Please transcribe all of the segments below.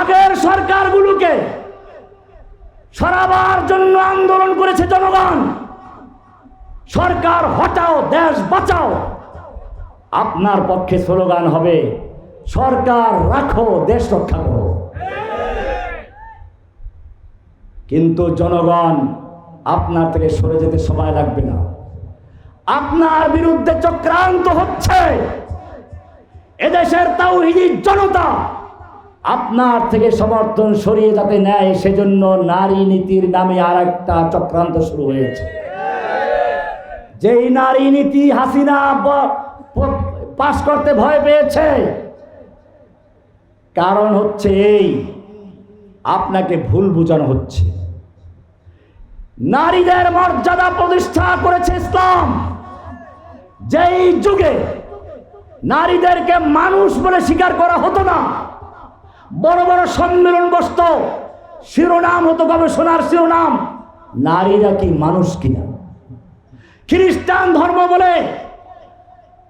আগের সরকারগুলোকে সরাবার জন্য আন্দোলন করেছে জনগণ। সরকার, হটাও, দেশ বাঁচাও। আপনার পক্ষে স্লোগান হবে, সরকার রাখো, দেশ রক্ষা করো। কিন্তু জনগণ, আপনার থেকে সরে যেতে সময় লাগবে না। আপনার বিরুদ্ধে চক্রান্ত হচ্ছে। এদেশের তাওহিদি জনতা আপনার থেকে সমর্থন সরিয়ে যাতে নেয়, সেজন্য নারী নীতির নামে আর একটা চক্রান্ত শুরু হয়েছে। যেই নারী নীতি হাসিনা পাশ করতে ভয় পেয়েছে, কারণ হচ্ছে এই, আপনাকে ভুল বোঝানো হচ্ছে। নারীদের মর্যাদা প্রতিষ্ঠা করেছে ইসলাম। যেই যুগে নারীদেরকে মানুষ বলে স্বীকার করা হতো না বড় বড় সম্মেলন বসত। শিরোনাম হতো গবেষণার শিরোনাম। নারীরা কি মানুষ কিনা? খ্রিস্টান ধর্ম বলে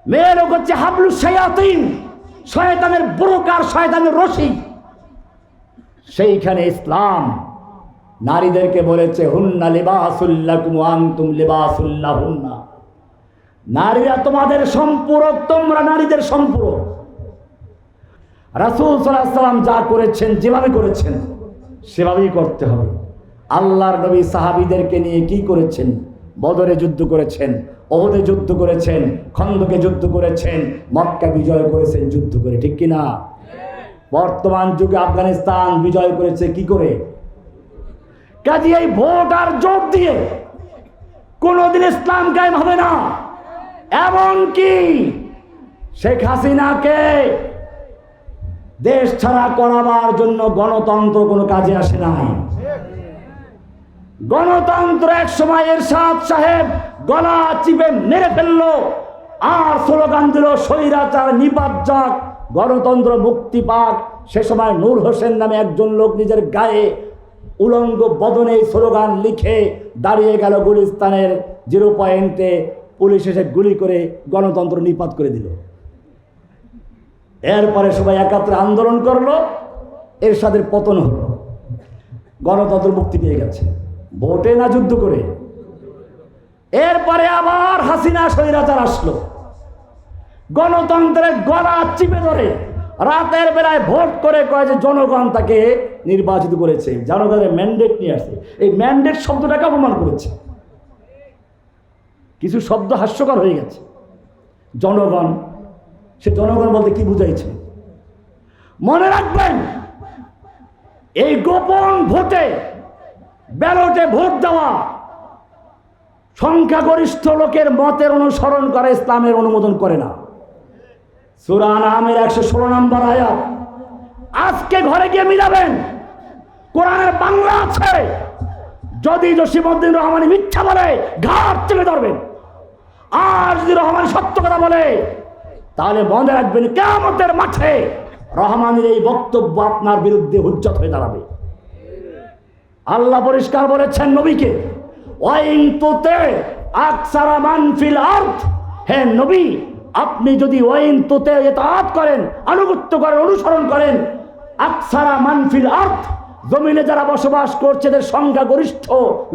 মেয়ে লোক হচ্ছে হাবলু শয়াতিন, শয়তানের ব্রোকার শয়তানের রশি। সেইখানে ইসলাম। নারীদেরকে বলেছে, হুন্না লিবাসুল্লাকুম আনতুম লিবাসুল্লাহ হুন্না নারীরা তোমাদের সম্পূরক, তোমরা নারীদের সম্পূরক। রাসূল সাল্লাম যা করেছেন, যেভাবে করেছেন, সেভাবেই করতে হবে। আল্লাহর নবী সাহাবীদেরকে নিয়ে কি করেছেন? বদরে যুদ্ধ করেছেন, ওহদে যুদ্ধ করেছেন, খন্দকে যুদ্ধ করেছেন, মক্কা বিজয় করেছেন, যুদ্ধ করে, ঠিক কি না বর্তমান যুগে আফগানিস্তান বিজয় করেছে কি করে? কাজে এই ভোট আর জোট দিয়ে কোনোদিন ইসলাম কায়েম হবে না। এমনকি শেখ হাসিনাকে দেশ ছাড়া করাবার জন্য গণতন্ত্র কোনো কাজে আসে নাই। গণতন্ত্র এক সময় এরশাদ সাহেব গলা চিপে মেরে ফেলল। আর স্লোগান দিল, স্বৈরাচার নিপাত যাক গণতন্ত্র মুক্তি পাক। সে সময় নূর হোসেন নামে একজন লোক নিজের গায়ে উলঙ্গ বদনে স্লোগান লিখে দাঁড়িয়ে গেল গুলিস্তানের জিরো পয়েন্টে। পুলিশ এসে গুলি করে গণতন্ত্র নিপাত করে দিল। এরপরে সবাই একাত্রে আন্দোলন করল, এরশাদের পতন হলো। গণতন্ত্র মুক্তি পেয়ে গেছে। ভোটে না যুদ্ধ করে। এরপরে আবার হাসিনা স্বৈরাচার আসলো। গণতন্ত্রের গলা চিপে ধরে রাতের বেলায় ভোট করে কয় যে জনগণ তাকে নির্বাচিত করেছে, জনগণের ম্যান্ডেট নিয়ে আসছে। এই ম্যান্ডেট শব্দটাকে অপমান করেছে। কিছু শব্দ হাস্যকর হয়ে গেছে। জনগণ সে জনগণ বলতে কি বুঝাইছে? মনে রাখবেন, এই গোপন ভোটে ব্যালটে ভোট দেওয়া সংখ্যাগরিষ্ঠ লোকের মতের অনুসরণ করে, ইসলামের অনুমোদন করে না। সুরান আমের একশো ষোলো নম্বর আয়াত, আজকে ঘরে গিয়ে মিলাবেন, কোরআনের বাংলা আছে। যদি জসিমুদ্দিন রহমান মিথ্যা বলে, ঘাট চেপে ধরবেন। আর যদি রহমান সত্য কথা বলে তাহলে মনে রাখবেন কেমতের মাঠে। রহমানের এই বক্তব্য আপনার বিরুদ্ধে হুজ্জত হয়ে দাঁড়াবে। আল্লাহ পরিষ্কার বলেছেন নবীকে, ওয়াইন তোতে আকসারা মানফিল আর্থ হে নবী, আপনি যদি ওয়াইন তোতে এতাত করেন, আনুগত্য করেন অনুসরণ করেন, আকসারা মানফিল আর্থ জমিনে যারা বসবাস করছে, এদের সংখ্যাগরিষ্ঠ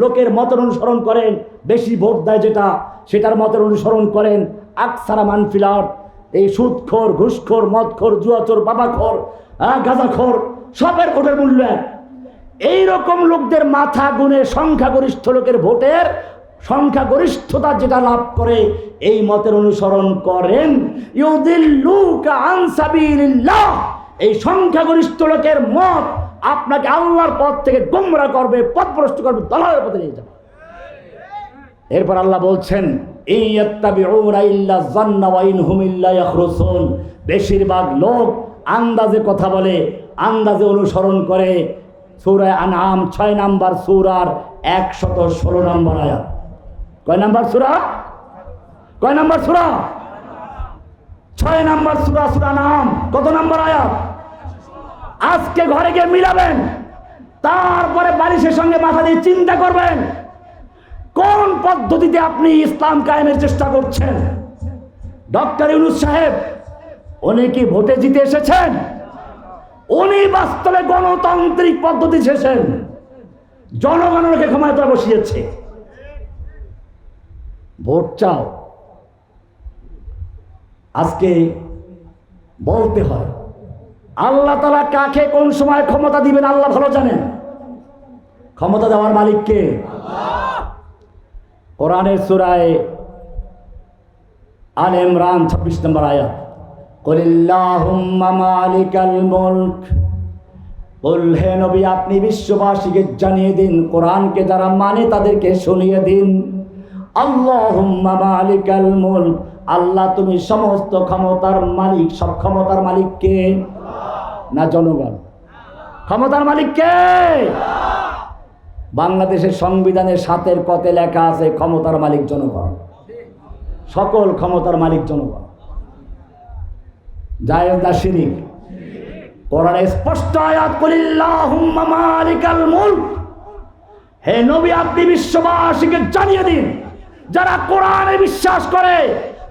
লোকের মতের অনুসরণ করেন, বেশি ভোট দেয় যেটা, সেটার মতের অনুসরণ করেন, আকসারা মানফিল আর্থ এই সুদখোর, ঘুষখোর, মদখোর, জুয়াচোর, বাবাখোর হ্যাঁ গাঁজাখোর, সবের ভোটের মূল্য এই রকম লোকদের মাথা গুণে সংখ্যাগরিষ্ঠ লোকের ভোটের সংখ্যাগরিষ্ঠতা যেটা লাভ করে, এই মতের অনুসরণ করেন এই সংখ্যাগরিষ্ঠ লোকের মত আপনাকে আল্লাহর পথ থেকে গোমরা করবে পথ পথভ্রষ্ট করবে, দলালের পথে নিয়ে যাবে। এরপর আল্লাহ বলছেন বেশিরভাগ লোক আন্দাজে কথা বলে, আন্দাজে অনুসরণ করে। সুরায় আনআম ছয় নাম্বার সূরার একশত ষোলো নম্বর আয়াত। কয় নাম্বার সূরা? কয় নাম্বার সূরা? ছয় নাম্বার সূরা সূরা নাম কত নাম্বার আয়াত? আজকে ঘরে গিয়ে মিলাবেন, তারপরে বালিশের সঙ্গে মাথা দিয়ে চিন্তা করবেন কোন পদ্ধতিতে আপনি ইসলাম কায়েমের চেষ্টা করছেন? ডক্টর ইউনুস সাহেব, উনি কি ভোটে জিতে এসেছেন? উনি বাস্তবে গণতান্ত্রিক পদ্ধতি শেষেন জনগণকে ক্ষমতা বসিয়েছে। ভোট চাও। আজকে বলতে হয়, আল্লাহ তালা কাকে কোন সময় ক্ষমতা দিবেন আল্লাহ ভালো জানেন। ক্ষমতা দেওয়ার মালিককে কোরআনের সুরায় আল ইমরান ছাব্বিশ নম্বর আয়াত মালিকাল মুলক। বল, হে নবী, আপনি বিশ্ববাসীকে জানিয়ে দিন, কোরআনকে যারা মানে তাদেরকে শুনিয়ে দিন। আল্লাহুম্মা মালিকাল মুলক। আল্লাহ, তুমি সমস্ত ক্ষমতার মালিক। সব ক্ষমতার মালিক কে? না জনগণ। ক্ষমতার মালিক কে? বাংলাদেশের সংবিধানের সাতের কতে লেখা আছে ক্ষমতার মালিক জনগণ। সকল ক্ষমতার মালিক জনগণ। জায়েদ দা শিরিক কোরআনে স্পষ্ট আয়াত, কলিল্লাহুম্মা মালিকাল মুলক। হে নবী, আপনি বিশ্ববাসীকে জানিয়ে দিন, যারা কোরআনে বিশ্বাস করে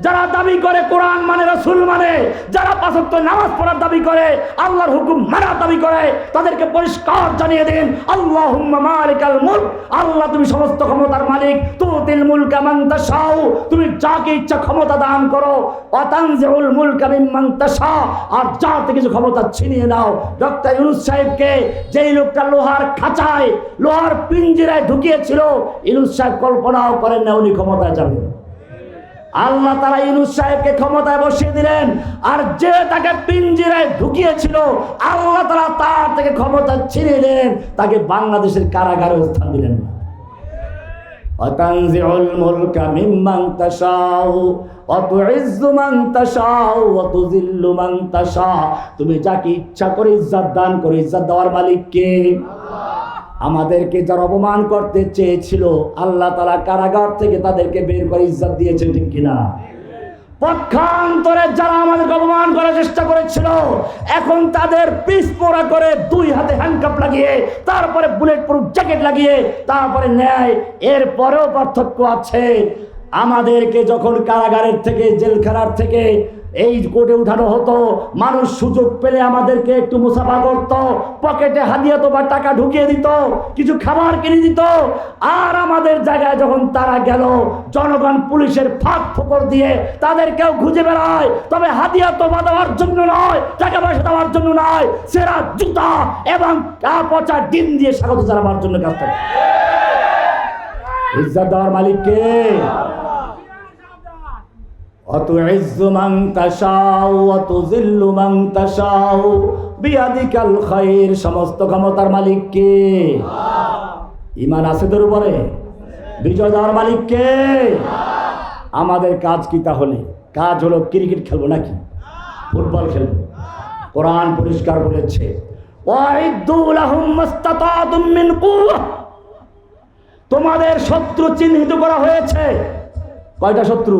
যারা দাবি করে কোরআন মানে রসুল মানে যারা পাঁচত্ব নামাজ পড়ার দাবি করে, আল্লাহর হুকুম মানার দাবি করে, তাদেরকে পরিষ্কার জানিয়ে দিন আল্লাহ মালিকাল মুলক আল্লাহ তুমি সমস্ত ক্ষমতার মালিক, তুতিল মুলকা মান তাশাউ, তুমি যাকে ইচ্ছা ক্ষমতা দান করো অতানজিউল মুলকা মিম্মান তাশা, আর যাতে কিছু ক্ষমতা ছিনিয়ে নাও। ডক্টর ইউনুস সাহেবকে যেই লোকটা লোহার খাঁচায়, লোহার পিঞ্জিরায় ঢুকিয়েছিল, ইউনুস সাহেব কল্পনাও করেন না, উনি ক্ষমতায় যাবেন। আল্লাহ তারা ইউনুস সাহেবকে ক্ষমতায় বসিয়ে দিলেন। আর যে তাকে পিঞ্জিরায় ঢুকিয়েছিল, আল্লাহ তারা তার থেকে ক্ষমতা ছিনিয়ে নিলেন। তাকে বাংলাদেশের কারাগারে স্থান দিলেন তুমি যাকে ইচ্ছা করে ইজ্জাত দান করে, ইজ্জাত দেওয়ার মালিককে আমাদেরকে যারা অপমান করতে চেয়েছিল, আল্লাহ তালা কারাগার থেকে তাদেরকে বের করে ইজ্জত দিয়েছে ঠিক কিনা? পক্ষান্তরে যারা আমাদেরকে অপমান করার চেষ্টা করেছিল, এখন তাদের পিস পোড়া করে দুই হাতে হ্যান্ডকাপ লাগিয়ে, তারপরে বুলেট প্রুফ জ্যাকেট লাগিয়ে, তারপরে নেয় এর পরেও পার্থক্য আছে। আমাদেরকে যখন কারাগারের থেকে, জেলখানার থেকে এই কোর্টে উঠানো হতো, মানুষ সুযোগ পেলে আমাদেরকে একটু মুসাফা করত, পকেটে হাদিয়া তো বা টাকা ঢুকিয়ে দিত, কিছু খাবার কিনে দিত। আর আমাদের জায়গায় যখন তারা গেল, জনগণ পুলিশের ফাঁক ফোকর দিয়ে তাদেরকেও খুঁজে বেড়ায়। তবে হাদিয়া তো দেওয়ার জন্য নয়, টাকা পয়সা দেওয়ার জন্য নয়, সেরা জুতা এবং পচা ডিম দিয়ে স্বাগত জানাবার জন্য কাজ করে। ইজ্জত দেওয়ার মালিককে। وتعز من تشاء وتذل من تشاء بيدك الخير সমস্ত ক্ষমতার মালিক কে ইমান আছে তোর উপরে বিজয় দেওয়ার মালিক কে আমাদের কাজ কি তাহলে কাজ হলো ক্রিকেট খেলবো নাকি ফুটবল খেলবো কোরআন পরিষ্কার বলেছে ওয়াইদ্দু লাহুম মাস্তাতাতুম মিন কুওয়া তোমাদের শত্রু চিহ্নিত করা হয়েছে কয়টা শত্রু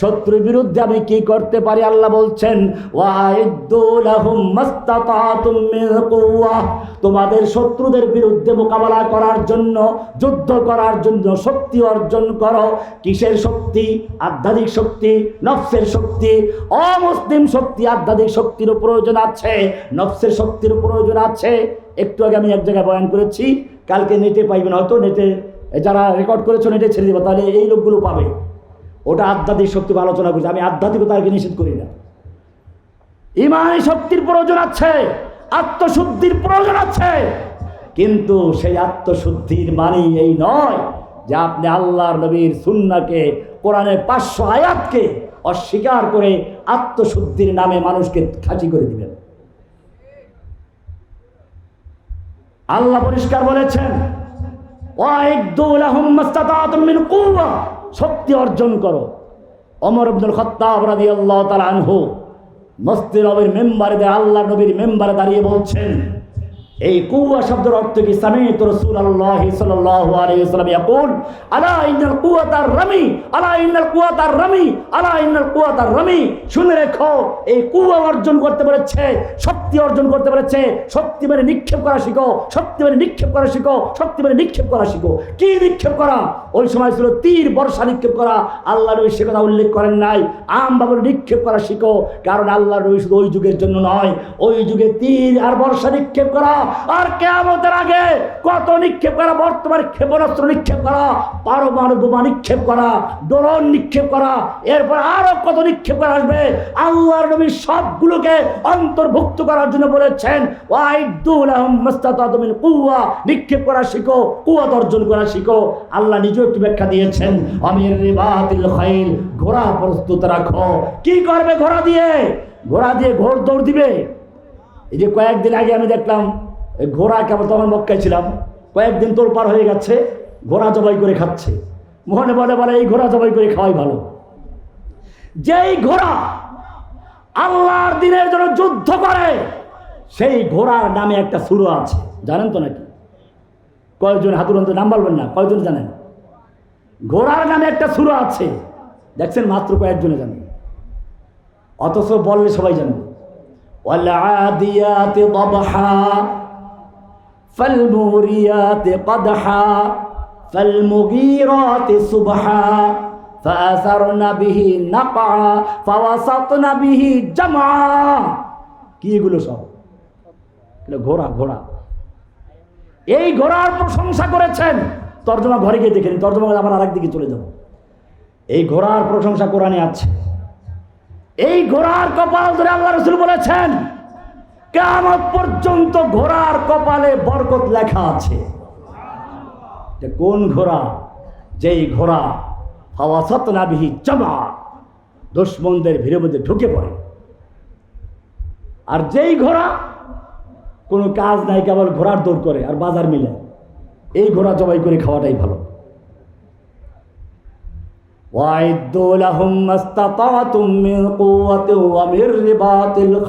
শত্রুর বিরুদ্ধে আমি কি করতে পারি? আল্লাহ বলছেন তোমাদের শত্রুদের বিরুদ্ধে মোকাবেলা করার জন্য, যুদ্ধ করার জন্য শক্তি অর্জন করো। কিসের শক্তি? আধ্যাত্মিক শক্তি, নফসের শক্তি। অমুসলিম শক্তি আধ্যাত্মিক শক্তিরও প্রয়োজন আছে। নফসের শক্তির প্রয়োজন আছে। একটু আগে আমি এক জায়গায় বয়ান করেছি, কালকে নেটে পাইবেন হয়তো নেটে, যারা রেকর্ড করেছ, নেটে ছেড়ে দেবো, তাহলে এই লোকগুলো পাবে। ওটা আধ্যাত্মিক শক্তি আলোচনা করছি। আমি আধ্যাত্মিকতাকে নিষেধ করি না। ইমানি শক্তির প্রয়োজন আছে, আত্মশুদ্ধির প্রয়োজন আছে। কিন্তু সেই আত্মশুদ্ধির মানি এই নয় যে আপনি আল্লাহর নবীর সুন্নাকে কোরআনের পাঁচশো আয়াতকে অস্বীকার করে আত্মশুদ্ধির নামে মানুষকে খাঁচি করে দিবেন। আল্লাহ পরিষ্কার বলেছেন কুওয়া। শক্তি অর্জন করো। অমর আব্দুল খত্তাব আল্লাহ তালা আনহু মস্তির মেম্বারে দেয় আল্লাহ নবীর মেম্বারে দাঁড়িয়ে বলছেন এই কুয়া শব্দের অর্থ কি? সামিত রাসূলুল্লাহ সাল্লাল্লাহু আলাইহি ওয়াসাল্লাম ইয়াকুল, আলা ইন্নাল কুওয়াতার রামি, আলা ইন্নাল কুওয়াতার রামি, আলা ইন্নাল কুওয়াতার রামি। শুনে রেখো, এই কুয়া অর্জন করতে পেরেছে, শক্তি অর্জন করতে পেরেছে। শক্তি মানে নিক্ষেপ করা শিখো, শক্তি মানে নিক্ষেপ করা শিখো, শক্তি মানে নিক্ষেপ করা শিখো। কি নিক্ষেপ করা? ওই সময় ছিল তীর, বর্ষা নিক্ষেপ করা। আল্লাহ নবী সে কথা উল্লেখ করেন নাই। আম বাবুর নিক্ষেপ করা শিখো, কারণ আল্লাহ নবী শুধু ওই যুগের জন্য নয়। ওই যুগে তীর আর বর্ষা নিক্ষেপ করা আর কেমতের আগে কত নিক্ষেপ করা, বর্তমানে ক্ষেপণাস্ত্র নিক্ষেপ করা পারমাণু বোমা নিক্ষেপ করা, ড্রোন নিক্ষেপ করা, এরপর আরও কত নিক্ষেপ করা আসবে? আল্লাহর নবী সবগুলোকে অন্তর্ভুক্ত করার জন্য বলেছেন কুয়া নিক্ষেপ করা শিখো কুয়া অর্জন করা শিখো। আল্লাহ নিজেও একটু ব্যাখ্যা দিয়েছেন আমির ঘোড়া প্রস্তুত রাখো। কি করবে ঘোড়া দিয়ে? ঘোড়া দিয়ে ঘোড় দৌড় দিবে? এই যে কয়েকদিন আগে আমি দেখলাম ঘোড়া কেবল তখন মক্কায় ছিলাম। কয়েকদিন তোর পার হয়ে গেছে, ঘোড়া জবাই করে খাচ্ছে। মোহনে বলে বলে, এই ঘোড়া জবাই করে খাওয়াই ভালো। যেই ঘোড়া আল্লাহর দিনের জন্য যুদ্ধ করে, সেই ঘোড়ার নামে একটা সুরো আছে। জানেন তো নাকি? কয়েকজন হাতুর নাম বলবেন না কয়েকজন জানেন? ঘোড়ার নামে একটা সুরো আছে। দেখছেন, মাত্র কয়েকজনে জানেন। অথচ বললে সবাই জানবে। فالموريات قدحا فالمغيرات صبحا فأثرن به نقعا فوسطن به جمعا কি এগুলো সব এগুলো ঘোড়া ঘোড়া এই ঘোড়ার প্রশংসা করেছেন তর্জমা ঘরে গিয়ে দেখেন তর্জমা করে আবার আরেক দিকে চলে যাব এই ঘোড়ার প্রশংসা কোরআনে আছে এই ঘোড়ার কপাল ধরে আল্লাহ রসুল বলেছেন কেমন পর্যন্ত ঘোড়ার কপালে বরকত লেখা আছে। কোন ঘোড়া? যেই ঘোড়া? হাওয়া নাবিহি চমা। দুশ্মনদের ভিড়ের মধ্যে ঢুকে পড়ে। আর যেই ঘোড়া? কোনো কাজ নাই, কেবল ঘোড়ার দৌড় করে আর বাজার মিলে। এই ঘোড়া জবাই করে খাওয়াটাই ভালো। ওয়াইদুল আহম মিন কুওয়াতিন ওয়া রিবাতিল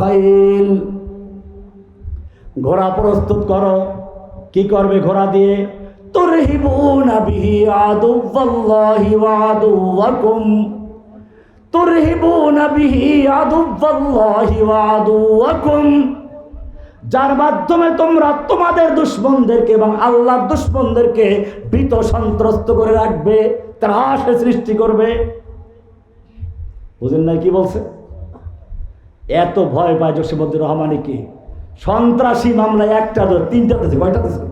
ঘোড়া প্রস্তুত করো। কি করবে ঘোড়া দিয়ে? যার মাধ্যমে তোমরা তোমাদের দুশ্মনদেরকে এবং আল্লাহর দুশ্মনদেরকে ভীত সন্ত্রস্ত করে রাখবে ত্রাসের সৃষ্টি করবে। বুঝেন না কি বলছে? এত ভয় পায় জসিমুদ্দিন রহমানিকে সন্ত্রাসী মামলায় একটা তিনটা দিয়েছে, কয়টা দিয়েছে?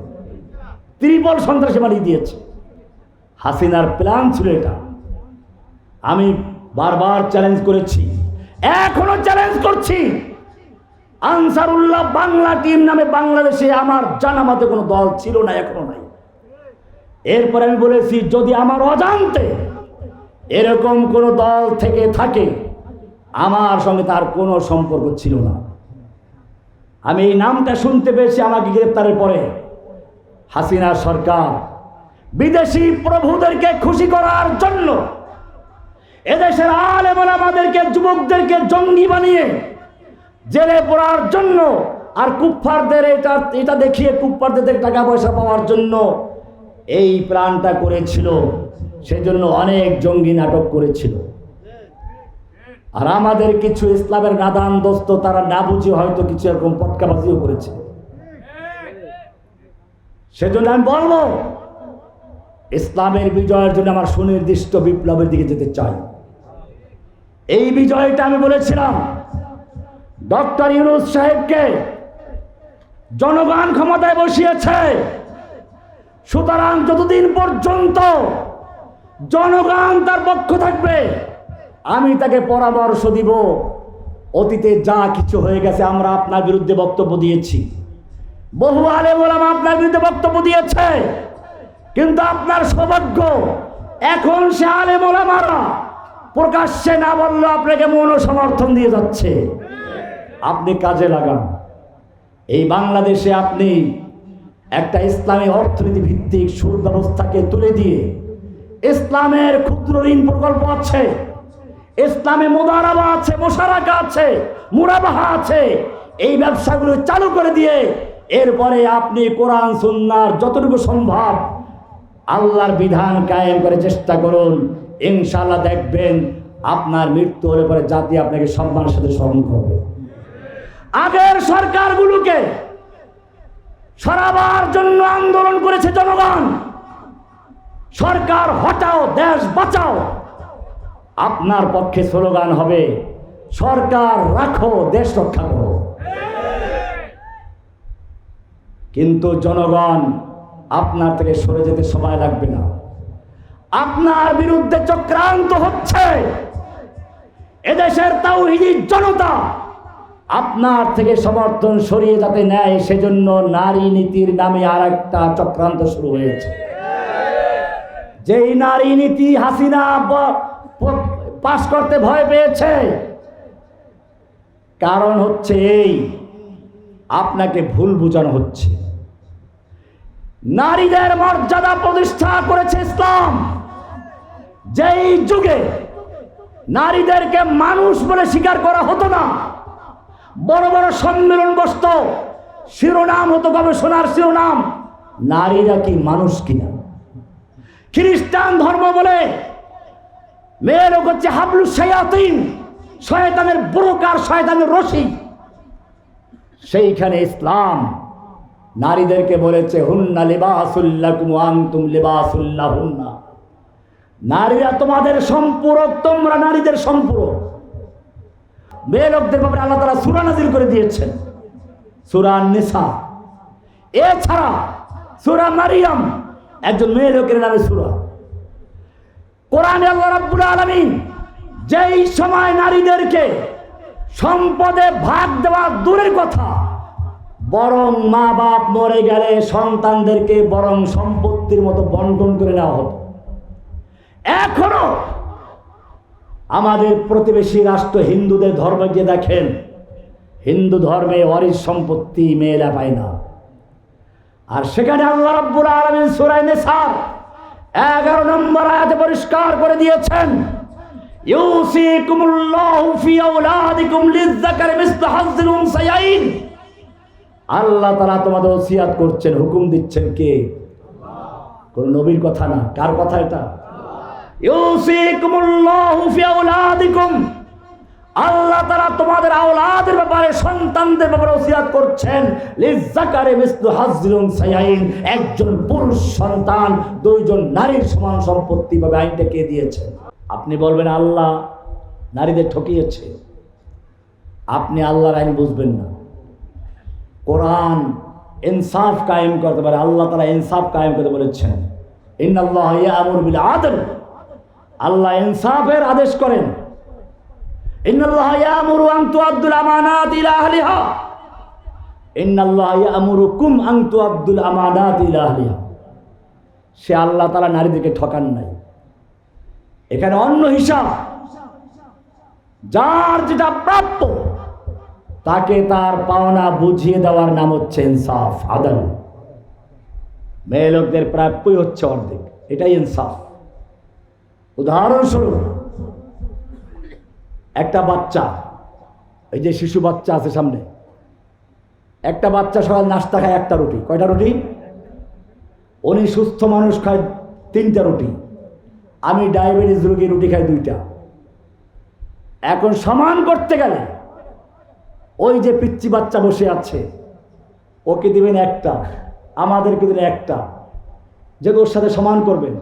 ত্রিপল সন্ত্রাসী মারিয়ে দিয়েছে। হাসিনার প্ল্যান ছিল এটা। আমি বারবার চ্যালেঞ্জ করেছি, এখনও চ্যালেঞ্জ করছি। আনসারুল্লাহ বাংলা টিম নামে বাংলাদেশে আমার জানা মতে কোনো দল ছিল না, এখনও নাই। এরপরে আমি বলেছি, যদি আমার অজান্তে এরকম কোনো দল থেকে থাকে, আমার সঙ্গে তার কোনো সম্পর্ক ছিল না। আমি এই নামটা শুনতে পেয়েছি আমাকে গ্রেপ্তারের পরে। হাসিনা সরকার বিদেশি প্রভুদেরকে খুশি করার জন্য এদেশের আলেম আমাদেরকে যুবকদেরকে জঙ্গি বানিয়ে জেলে পড়ার জন্য আর কুপ্ফারদের এটা এটা দেখিয়ে কুপ্ফারদের থেকে টাকা পয়সা পাওয়ার জন্য এই প্রাণটা করেছিল। সেজন্য অনেক জঙ্গি নাটক করেছিল। আর আমাদের কিছু ইসলামের নাদান দোস্ত, তারা না বুঝে হয়তো কিছু এরকম পটকাবাজিও করেছে। সেজন্য আমি বলব, ইসলামের বিজয়ের জন্য আমার সুনির্দিষ্ট বিপ্লবের দিকে যেতে চাই। এই বিজয়টা আমি বলেছিলাম, ডক্টর ইউনুস সাহেবকে জনগণ ক্ষমতায় বসিয়েছে। সুতরাং যতদিন পর্যন্ত জনগণ তার পক্ষ থাকবে আমি তাকে পরামর্শ দিব। অতীতে যা কিছু হয়ে গেছে আমরা আপনার বিরুদ্ধে বক্তব্য দিয়েছি। বহু আলে বলাম আপনার বিরুদ্ধে বক্তব্য দিয়েছে। কিন্তু আপনার সৌভাগ্য, এখন সে আলে মারা প্রকাশ্যে না বললে আপনাকে মন সমর্থন দিয়ে যাচ্ছে। আপনি কাজে লাগান। এই বাংলাদেশে আপনি একটা ইসলামী অর্থনীতি ভিত্তিক সুদ ব্যবস্থাকে তুলে দিয়ে ইসলামের ক্ষুদ্র ঋণ প্রকল্প আছে। ইসলামে মোদারাবা আছে, মোশারাকা আছে, মুরাবাহা আছে। এই ব্যবসাগুলো চালু করে দিয়ে এরপরে আপনি কোরআন সুন্নার যতটুকু সম্ভব আল্লাহর বিধান কায়েম করে চেষ্টা করুন। ইনশাল্লাহ দেখবেন আপনার মৃত্যু হলে পরে জাতি আপনাকে সম্মানের সাথে স্মরণ করবে আগের সরকারগুলোকে সরাবার জন্য আন্দোলন করেছে জনগণ। সরকার হটাও, দেশ বাঁচাও। আপনার পক্ষে স্লোগান হবে, সরকার রাখো, দেশ রক্ষা করো। কিন্তু জনগণ আপনার থেকে সরে যেতে সময় লাগবে না। আপনার বিরুদ্ধে চক্রান্ত হচ্ছে। এদেশের তাওহিদি জনতা আপনার থেকে সমর্থন সরিয়ে যাতে নেয়, সেজন্য নারী নীতির নামে আর একটা চক্রান্ত শুরু হয়েছে। যেই নারী নীতি হাসিনা পাশ করতে ভয় পেয়েছে। কারণ হচ্ছে এই, আপনাকে ভুল বোঝানো হচ্ছে। নারীদের মর্যাদা প্রতিষ্ঠা করেছে ইসলাম। যেই যুগে নারীদেরকে মানুষ বলে স্বীকার করা হতো না, বড় বড় সম্মেলন বসত, শিরোনাম হতো গবেষণার শিরোনাম, নারীরা কি মানুষ কিনা? খ্রিস্টান ধর্ম বলে মেয়ে লোক হচ্ছে হাবলু শয়াতিন, শয়তানের ব্রোকার শয়তানের রশি। সেইখানে ইসলাম নারীদেরকে বলেছে, হুন্না লিবাসুল্লাহ আনতুম লিবাসুল্লাহ হুন্না নারীরা তোমাদের সম্পূরক, তোমরা নারীদের সম্পূরক। মেয়ে লোকদের ব্যাপারে আল্লাহ তারা সুরা নাজিল করে দিয়েছেন। সুরা নিসা এছাড়া সুরা মারিয়াম, একজন মেয়ে লোকের নামে সুরা। কোরআনে আল্লাহ রাব্বুল আলামিন যেই সময় নারীদেরকে সম্পদে ভাগ দেওয়া দূরের কথা, বরং মা বাপ মরে গেলে সন্তানদেরকে বরং সম্পত্তির মতো বন্টন করে নেওয়া হতো। এখনও আমাদের প্রতিবেশী রাষ্ট্র হিন্দুদের ধর্মে গিয়ে দেখেন, হিন্দু ধর্মে অরিস সম্পত্তি মেয়েরা পায় না। আর সেখানে আল্লাহ রাব্বুল আলামিন সূরা 11 নম্বর আয়াতে পরিষ্কার করে দিয়েছেন আল্লাহ তারা তোমাদের ওসিয়াত করছেন হুকুম দিচ্ছেন কে? কোন নবীর কথা না। কার কথা এটা? ইউসিকুমুল্লাহু ফি আওলাদিকুম আল্লাহ তারা তোমাদের আওলাদের ব্যাপারে, সন্তানদের ব্যাপারে ওসিয়াত করছেন। লিজাকারে মিসলু হাজলুন সায়াইন একজন পুরুষ সন্তান, দুইজন নারীর সমান সম্পত্তি ভাবে আইনটা কে দিয়েছে? আপনি বলবেন, আল্লাহ নারীদের ঠকিয়েছে। আপনি আল্লাহর আইন বুঝবেন না। কোরআন ইনসাফ কায়েম করতে পারে, আল্লাহ তারা ইনসাফ কায়েম করতে বলেছেন। বিল আদল। আল্লাহ ইনসাফের আদেশ করেন। সে আল্লাহ তাআলা নারীদেরকে ঠকান নাই। এখানে অন্য হিসাব। যার যেটা প্রাপ্য, তাকে তার পাওনা বুঝিয়ে দেওয়ার নাম হচ্ছে ইনসাফ, আদল। মেয়ে লোকদের প্রাপ্যই হচ্ছে অর্ধেক, এটাই ইনসাফ। উদাহরণস্বরূপ একটা বাচ্চা, এই যে শিশু বাচ্চা আছে সামনে, একটা বাচ্চা সকাল নাস্তা খায় একটা রুটি। কয়টা রুটি? উনি সুস্থ মানুষ খায় তিনটা রুটি। আমি ডায়াবেটিস রোগী, রুটি খাই দুইটা। এখন সমান করতে গেলে ওই যে পিচ্চি বাচ্চা বসে আছে, ওকে দিবেন একটা আমাদেরকে দিবেন একটা। যেহেতু ওর সাথে সমান করবেন,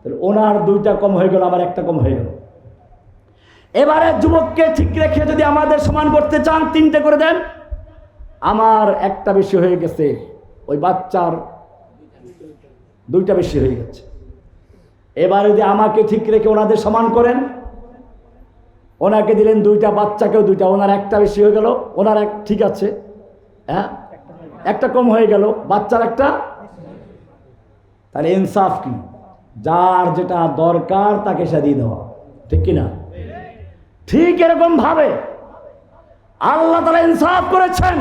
তাহলে ওনার দুইটা কম হয়ে গেল, আমার একটা কম হয়ে গেল। এবারে যুবককে ঠিক রেখে যদি আমাদের সমান করতে চান, তিনটে করে দেন। আমার একটা বেশি হয়ে গেছে, ওই বাচ্চার দুইটা বেশি হয়ে গেছে। এবার যদি আমাকে ঠিক রেখে ওনাদের সমান করেন, ওনাকে দিলেন দুইটা বাচ্চাকেও দুইটা, ওনার একটা বেশি হয়ে গেল, ওনার এক ঠিক আছে হ্যাঁ? একটা কম হয়ে গেল, বাচ্চার একটা? তাহলে ইনসাফ কি? যার যেটা দরকার তাকে সে দিয়ে দেওয়া, ঠিক কিনা? ঠিক এরকম ভাবে আল্লাহ তালা ইনসাফ করেছেন।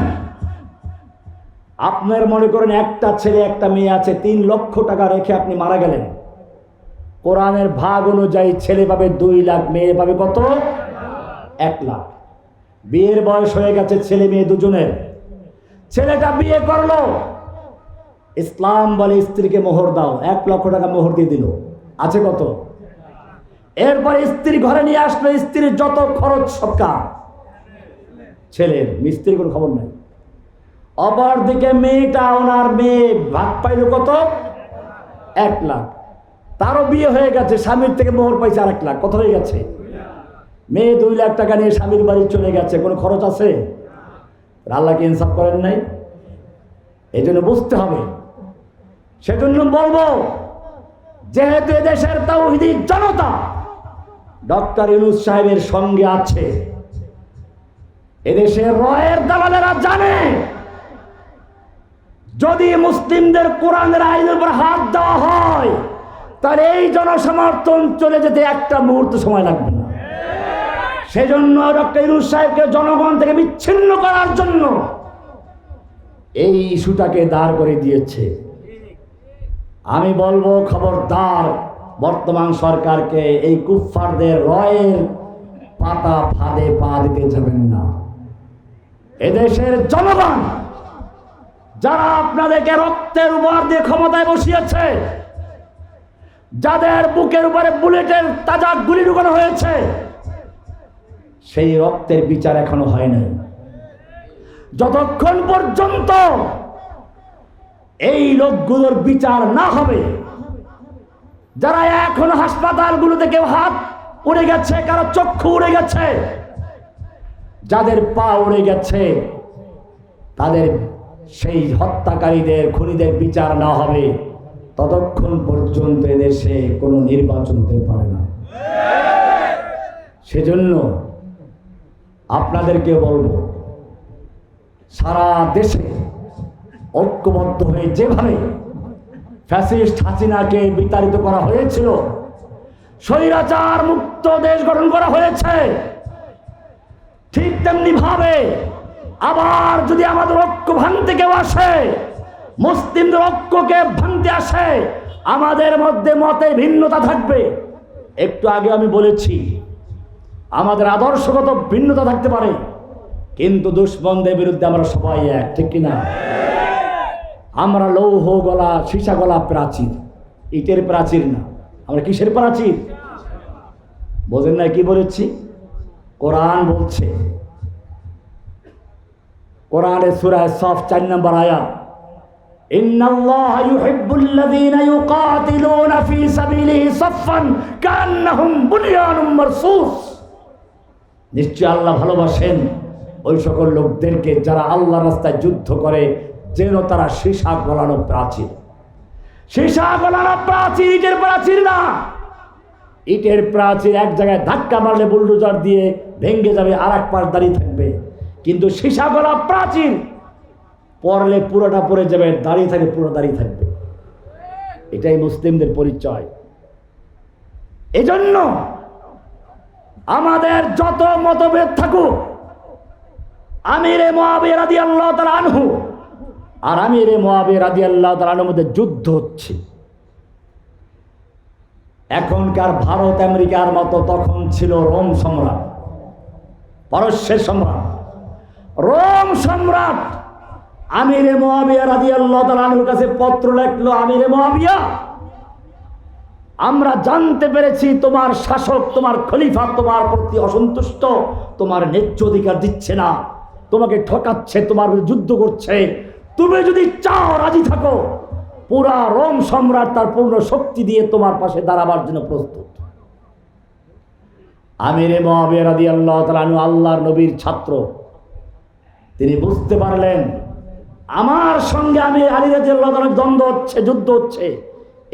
আপনার মনে করেন একটা ছেলে, একটা মেয়ে আছে, তিন লক্ষ টাকা রেখে আপনি মারা গেলেন। কোরআনের ভাগ অনুযায়ী ছেলে পাবে দুই লাখ, মেয়ে পাবে কত? এক লাখ। বিয়ের বয়স হয়ে গেছে, ছেলে মেয়ে দুজনের। ছেলেটা বিয়ে করল। ইসলাম বলে স্ত্রীকে মোহর দাও, এক লক্ষ টাকা মোহর দিয়ে দিল। আছে কত? এরপর স্ত্রী ঘরে নিয়ে আসলো স্ত্রীর যত খরচ সবকার ছেলের মিস্ত্রির কোনো খবর নাই। অপর দিকে মেয়েটা, ওনার মেয়ে ভাগ পাইল কত? এক লাখ। তারও বিয়ে হয়ে গেছে, স্বামীর থেকে মোহর পাইছে আর এক লাখ। কত হয়ে গেছে? মেয়ে দুই লাখ টাকা নিয়ে স্বামীর বাড়ি চলে গেছে। কোনো খরচ আছে? আল্লাহকে ইনসাফ করেন নাই? এই জন্য বুঝতে হবে। সেজন্য বলব, যেহেতু এদেশের তাওহিদি জনতা ডক্টর ইউনুস সাহেবের সঙ্গে আছে। এদেশের রয়ের দালালেরা জানে। যদি মুসলিমদের কোরআনের আইনের উপর হাত দেওয়া হয়, তাহলে এই জনসমর্থন চলে যেতে একটা মুহূর্ত সময় লাগবে না। সেজন্য ডক্টর ইউনুস সাহেবকে জনগণ থেকে বিচ্ছিন্ন করার জন্য এই ইস্যুটাকে দাঁড় করে দিয়েছে। আমি বলব খবরদার বর্তমান সরকারকে এই কুফফারদের রয়ের পাতা ফাঁদে পা দিতে যাবেন না। এদেশের জনগণ, যারা আপনাদেরকে রক্তের উপর দিয়ে ক্ষমতায় বসিয়েছে, যাদের বুকের উপরে বুলেটের তাজা গুলি ঢুকানো হয়েছে, সেই রক্তের বিচার এখনও হয় নাই। যতক্ষণ পর্যন্ত এই লোকগুলোর বিচার না হবে যারা এখন হাসপাতালগুলোতে কেউ হাত উড়ে গেছে, কারও চক্ষু উড়ে গেছে, যাদের পা উড়ে গেছে, তাদের সেই হত্যাকারীদের, খুনিদের বিচার না হবে, ততক্ষণ পর্যন্ত এদেশে কোনো নির্বাচন হতে পারে না। সেজন্য আপনাদেরকে বলব, সারা দেশে ঐক্যবদ্ধ হয়ে যেভাবে ফ্যাসিস্ট হাসিনাকে বিতাড়িত করা হয়েছিল। স্বৈরাচার মুক্ত দেশ গঠন করা হয়েছে। ঠিক তেমনি ভাবে আবার যদি আমাদের ঐক্য ভাঙতে কেউ আসে, মুসলিমদের ঐক্যকে ভাঙতে আসে, আমাদের মধ্যে মতে ভিন্নতা থাকবে। একটু আগে আমি বলেছি, আমাদের আদর্শগত ভিন্নতা থাকতে পারে, কিন্তু দুশ্মনদের বিরুদ্ধে আমরা সবাই এক, ঠিক কিনা? আমরা লৌহ গলা সীসা গলা প্রাচীর ইটের প্রাচীর না আমরা কিসের প্রাচীর বোঝেন না কি বলেছি কোরআন বলছে কোরআনে সুরায় সফ চার নম্বর আয়াত إن الله يحب الذين يقاتلون في سبيله صفا كأنهم بنيان مرصوص নিশ্চয় আল্লাহ ভালোবাসেন ওই সকল লোকদেরকে যারা আল্লাহ রাস্তায় যুদ্ধ করে যেন তারা সীসা গলানো প্রাচীর। সীসা গলানো প্রাচীর ইটের প্রাচীর না। ইটের প্রাচীর এক জায়গায় ধাক্কা মারলে বুলডোজার দিয়ে ভেঙ্গে যাবে আর এক পাশ দাঁড়িয়ে থাকবে। কিন্তু সীসা গলা প্রাচীর পড়লে পুরোটা পড়ে যাবে, দাঁড়িয়ে থাকে, পুরো দাঁড়িয়ে থাকবে। এটাই মুসলিমদের পরিচয়। এজন্য আমাদের যত মতভেদ থাকুক, আমিরে মহাবীর রাদি আল্লাহ তালা আনহু আর আমিরে মহাবীর রাজি আল্লাহ তালার মধ্যে যুদ্ধ হচ্ছে। এখনকার ভারত, আমেরিকার মতো তখন ছিল রোম সম্রাট, পারস্যের সম্রাট। রোম সম্রাট আমিরে মহাবিয়া রাজি আল্লাহ তালুর কাছে পত্র লেখলো, আমিরে মহাবিয়া আমরা জানতে পেরেছি তোমার শাসক, তোমার খলিফা, তোমার প্রতি অসন্তুষ্ট, তোমার ন্যায্য অধিকার দিচ্ছে না, তোমাকে ঠকাচ্ছে, তোমার যুদ্ধ করছে তুমি যদি চাও রাজি থাকো, পুরা রোম সম্রাট তার পূর্ণ শক্তি দিয়ে তোমার পাশে দাঁড়াবার জন্য প্রস্তুত। আমিরে মহাবিয়া আল্লাহ তালু আল্লাহর নবীর ছাত্র। তিনি বুঝতে পারলেন, আমার সঙ্গে আমি আলী রাজিয়াল্লাহ দ্বন্দ্ব হচ্ছে, যুদ্ধ হচ্ছে।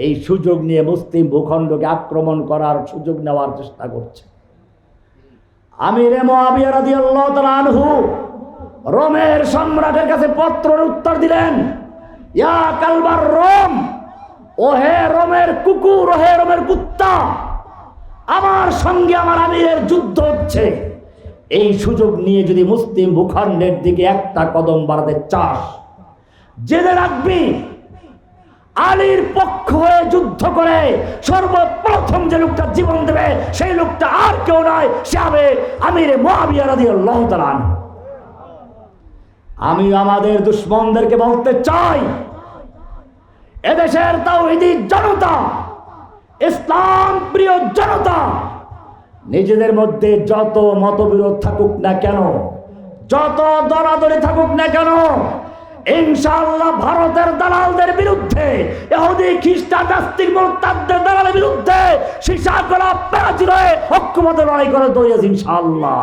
এই সুযোগ নিয়ে মুসলিম ভূখণ্ডকে আক্রমণ করার সুযোগ নেওয়ার চেষ্টা করছে। আমি রে মহাবিয়া রাদিয়াল্লাহু তাআলা আনহু রোমের সম্রাটের কাছে পত্রের উত্তর দিলেন, ইয়া কালবার রোম ও হে রোমের কুকুর ও হে রোমের কুত্তা, আমার সঙ্গে আমার আমিরের যুদ্ধ হচ্ছে এই সুযোগ নিয়ে যদি মুসলিম ভূখণ্ডের দিকে একটা কদম বাড়াতে চাস, জেনে রাখবি, আলীর পক্ষ হয়ে যুদ্ধ করে সর্বপ্রথম যে লোকটা জীবন দেবে, সেই লোকটা আর কেউ নয়, সে হবে আমিরে মহাবিয়া রাদিয়াল্লাহু তাআলা আনহু। আমি আমাদের দুশ্মনদেরকে বলতে চাই। এদেশের তাওহিদি জনতা, ইসলাম প্রিয় জনতা, নিজেদের মধ্যে যত মতবিরোধ থাকুক না কেন, যত দরাদরি থাকুক না কেন, ইনশাআল্লাহ ভারতের দালালদের বিরুদ্ধে এহুদি খ্রিস্টান, নাস্তিক, মোরতাদদের দালালের বিরুদ্ধে সীসা করা প্রাচীর হয়ে লড়াই করে দৌড়িয়েছে ইনশাআল্লাহ।